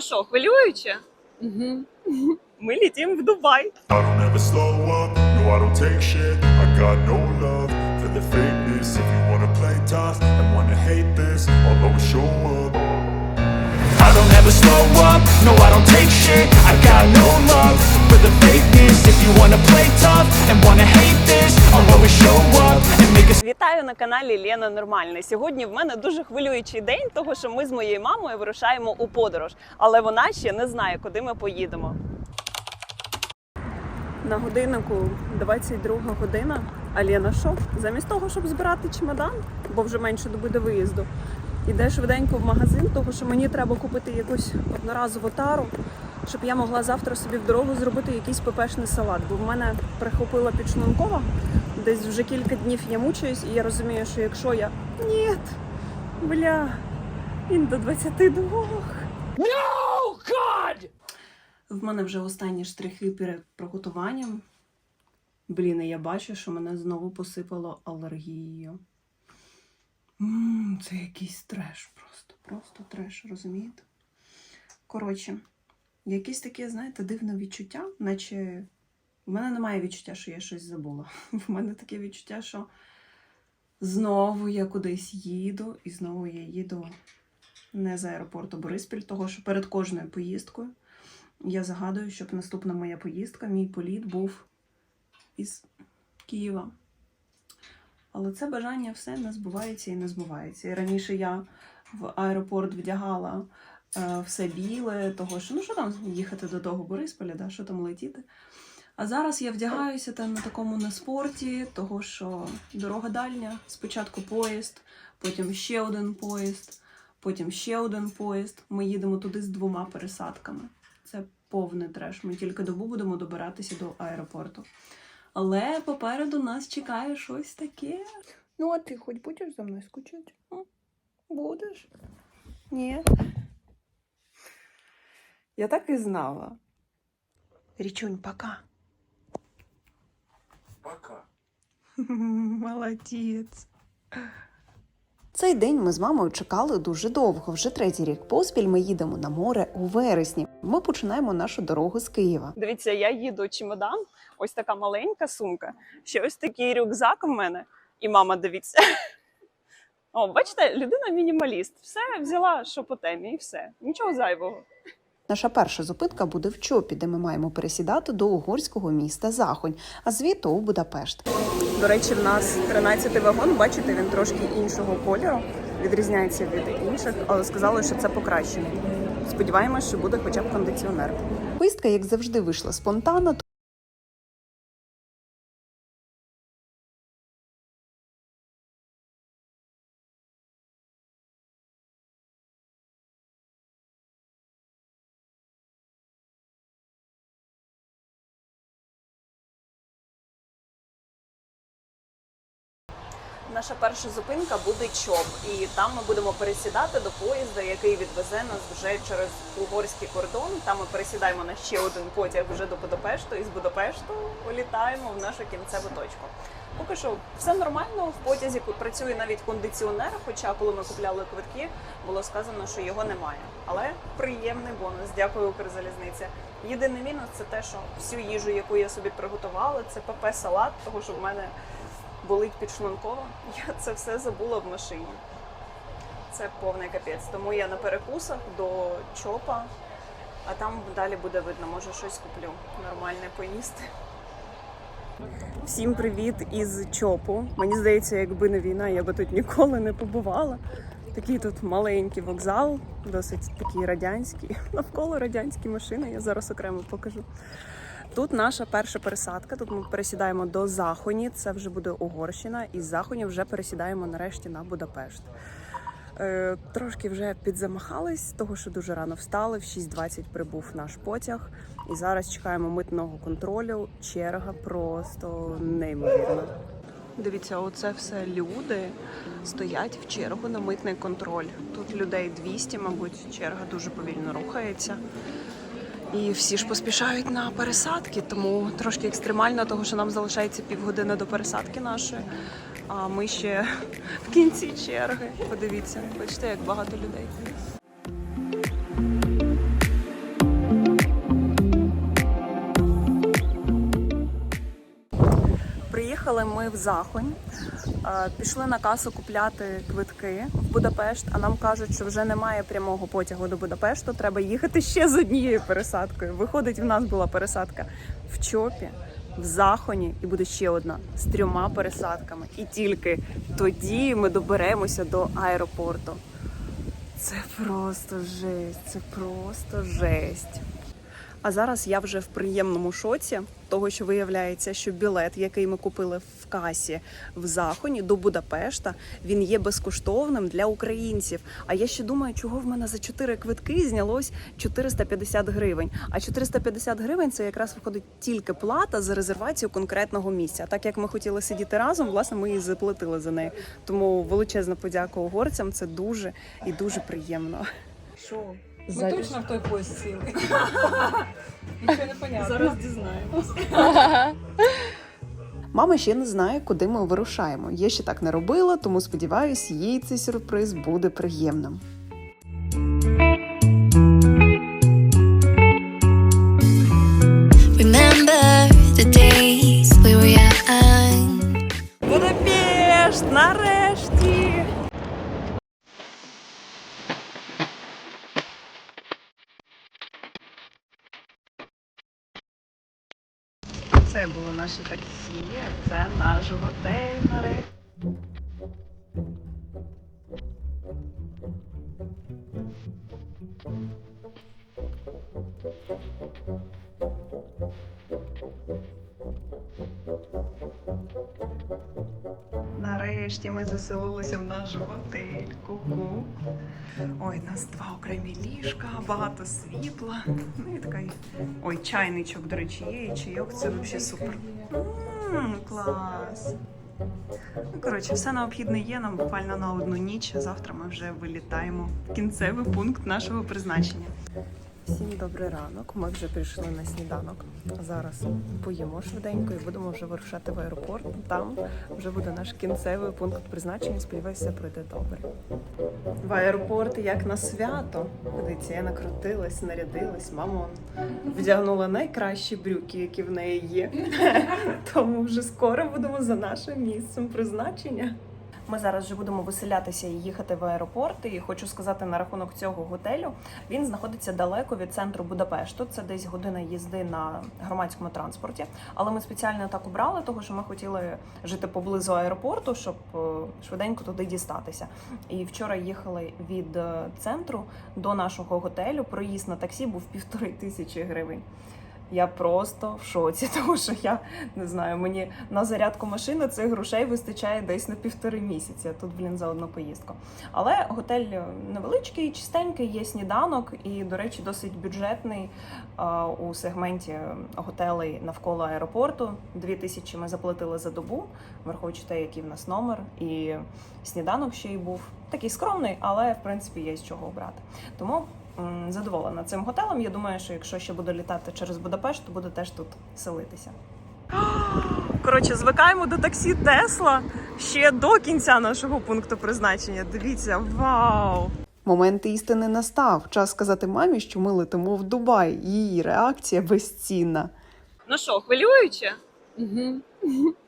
Ну що, хвилююче? Угу. Ми літім в Дубай. I don't ever slow up, no I don't take shit I got no love for the fakeness If you wanna play tough and wanna hate Вітаю на каналі Лена Нормальна. Сьогодні в мене дуже хвилюючий день, того що ми з моєю мамою вирушаємо у подорож, але вона ще не знає, куди ми поїдемо. На годиннику 22 година. А Лена що? Замість того, щоб збирати чемодан, бо вже менше доби до виїзду, іде швиденько в магазин, того що мені треба купити якусь одноразову тару, щоб я могла завтра собі в дорогу зробити якийсь пепешний салат. Бо в мене прихопила підшлункова. Десь вже кілька днів я мучаюсь, і я розумію, що якщо я. Ні, бля, він до 22. В мене вже останні штрихи перед приготуванням. Блін, і я бачу, що мене знову посипало алергією. Це якийсь треш просто. Просто треш, розумієте? Коротше, якесь таке, знаєте, дивне відчуття, наче в мене немає відчуття, що я щось забула. В мене таке відчуття, що знову я кудись їду, і знову я їду не з аеропорту Бориспіль, того що перед кожною поїздкою я загадую, щоб наступна моя поїздка, мій політ був із Києва. Але це бажання все не збувається і не збувається. І раніше я в аеропорт вдягала е, все біле, того що ну що там їхати до того Борисполя, да, що там летіти. А зараз я вдягаюся та на такому на спорті, того що дорога дальня. Спочатку поїзд, потім ще один поїзд, потім ще один поїзд. Ми їдемо туди з двома пересадками. Це повний треш. Ми тільки добу будемо добиратися до аеропорту. Але попереду нас чекає щось таке. Ну, а ти хоч будеш за мною скучати? Будеш? Ні. Я так і знала. Річунь, пока. Пока Молодець. Цей день ми з мамою чекали дуже довго. Вже третій рік поспіль ми їдемо на море у вересні. Ми починаємо нашу дорогу з Києва. Дивіться, я їду чемодан, ось така маленька сумка, ще ось такий рюкзак у мене. І мама, дивіться. О, бачите, людина мінімаліст. Все взяла, що по темі, і все. Нічого зайвого. Наша перша зупинка буде в Чопі, де ми маємо пересідати до угорського міста Захонь, а звідти у Будапешт. До речі, в нас 13-й вагон, бачите, він трошки іншого кольору, відрізняється від інших, але сказали, що це покращення. Сподіваємось, що буде хоча б кондиціонер. Поїздка, як завжди, вийшла спонтанно. Наша перша зупинка буде ЧОП, і там ми будемо пересідати до поїзда, який відвезе нас вже через угорський кордон. Там ми пересідаємо на ще один потяг вже до Будапешту, і з Будапешту політаємо в нашу кінцеву точку. Поки що все нормально. В потязі працює навіть кондиціонер. Хоча, коли ми купляли квитки, було сказано, що його немає. Але приємний бонус. Дякую, Укрзалізниця. Єдиний мінус це те, що всю їжу, яку я собі приготувала, це ПП салат, того що в мене болить підшлункова. Я це все забула в машині. Це повний капець. Тому я на перекусах до чопа, а там далі буде видно, може щось куплю. Нормальне поїсти. Всім привіт із чопу. Мені здається, якби не війна, я би тут ніколи не побувала. Такий тут маленький вокзал, досить такий радянський. Навколо радянські машини, я зараз окремо покажу. Тут наша перша пересадка. Тут ми пересідаємо до Захоні. Це вже буде Угорщина, і з Захоні вже пересідаємо нарешті на Будапешт. Е, трошки вже підзамахались, того що дуже рано встали. В 6.20 прибув наш потяг, і зараз чекаємо митного контролю. Черга просто неймовірна. Дивіться, оце все люди стоять в чергу на митний контроль. Тут людей 200, мабуть, черга дуже повільно рухається. І всі ж поспішають на пересадки, тому трошки екстремально, тому що нам залишається півгодини до пересадки нашої. А ми ще в кінці черги. Подивіться, бачите, як багато людей. Приїхали ми в Захонь, е, пішли на касу купляти квитки в Будапешт, а нам кажуть, що вже немає прямого потягу до Будапешту, треба їхати ще з однією пересадкою. Виходить, в нас була пересадка в Чопі, в Захоні і буде ще одна з трьома пересадками. І тільки тоді ми доберемося до аеропорту. Це просто жесть, це просто жесть. А зараз я вже в приємному шоці, того що виявляється, що білет, який ми купили в касі в Захоні до Будапешта, він є безкоштовним для українців. А я ще думаю, чого в мене за 4 квитки знялось 450 гривень. А 450 гривень це якраз виходить тільки плата за резервацію конкретного місця. Так як ми хотіли сидіти разом, власне, ми і заплатили за неї. Тому величезна подяка угорцям. Це дуже і дуже приємно. Що? Ми точно в той поїзд сіли. Нічого не понятно. Зараз дізнаємось. Мама ще не знає, куди ми вирушаємо. Я ще так не робила, тому сподіваюсь, їй цей сюрприз буде приємним. Це було наше таксі, це наш готель нарешті. Нарешті ми заселилися в наш готель. Ку-ку. Ой, у нас два окремі ліжка, багато світла. Ну і така. Ой, чайничок, до речі, є і чайок, це взагалі супер. М, клас. Ну, коротше, все необхідне є нам буквально на одну ніч. Завтра ми вже вилітаємо в кінцевий пункт нашого призначення. Всім добрий ранок. Ми вже прийшли на сніданок. Зараз поїмо швиденько і будемо вже вирушати в аеропорт. Там вже буде наш кінцевий пункт призначення. Сподіваюся, пройде добре. В аеропорт як на свято. Дивіться, я накрутилась, нарядилась. Мама вдягнула найкращі брюки, які в неї є. Тому вже скоро будемо за нашим місцем призначення. Ми зараз вже будемо виселятися і їхати в аеропорт. І хочу сказати на рахунок цього готелю. Він знаходиться далеко від центру Будапешту. Це десь година їзди на громадському транспорті. Але ми спеціально так обрали, тому що ми хотіли жити поблизу аеропорту, щоб е, швиденько туди дістатися. І вчора їхали від е, центру до нашого готелю. Проїзд на таксі був півтори тисячі гривень. Я просто в шоці, тому що я не знаю, мені на зарядку машини цих грошей вистачає десь на півтори місяці. Тут, блін, за одну поїздку. Але готель невеличкий, чистенький, є сніданок і, до речі, досить бюджетний а, у сегменті готелей навколо аеропорту. Дві тисячі ми заплатили за добу, враховуючи те, який в нас номер, і сніданок ще й був такий скромний, але в принципі є з чого обрати. Тому задоволена цим готелем. Я думаю, що якщо ще буду літати через Будапешт, то буду теж тут селитися. Коротше, звикаємо до таксі Тесла ще до кінця нашого пункту призначення. Дивіться, вау! Момент істини настав. Час сказати мамі, що ми летимо в Дубай. Її реакція безцінна. Ну що, хвилююче? Угу.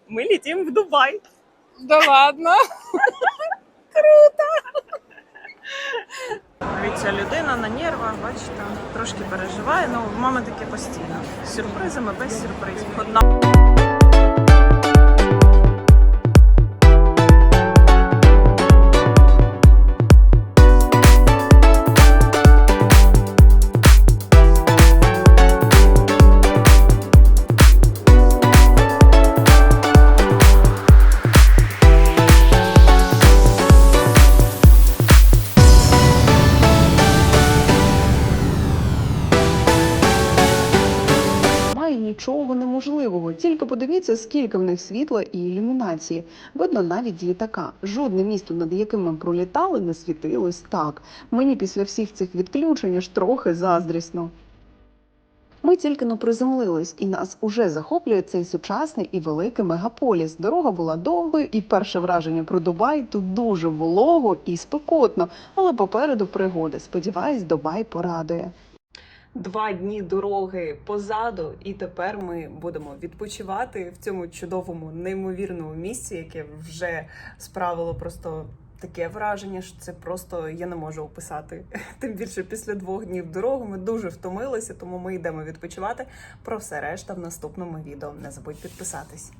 Ми літимо в Дубай. Да ладно. Дивіться, людина на нервах, бачите, трошки переживає. Ну, в мами таке постійно. З сюрпризами, без сюрпризів. Подивіться, скільки в них світла і ілюмінації. Видно навіть літака. Жодне місто, над яким ми пролітали, не світилось так. Мені після всіх цих відключень аж трохи заздрісно. Ми тільки но приземлились, і нас уже захоплює цей сучасний і великий мегаполіс. Дорога була довгою, і перше враження про Дубай тут дуже волого і спекотно, але попереду пригоди. Сподіваюсь, Дубай порадує. Два дні дороги позаду, і тепер ми будемо відпочивати в цьому чудовому, неймовірному місці, яке вже справило просто таке враження, що це просто я не можу описати. Тим більше після двох днів дороги ми дуже втомилися, тому ми йдемо відпочивати. Про все решта в наступному відео. Не забудь підписатись.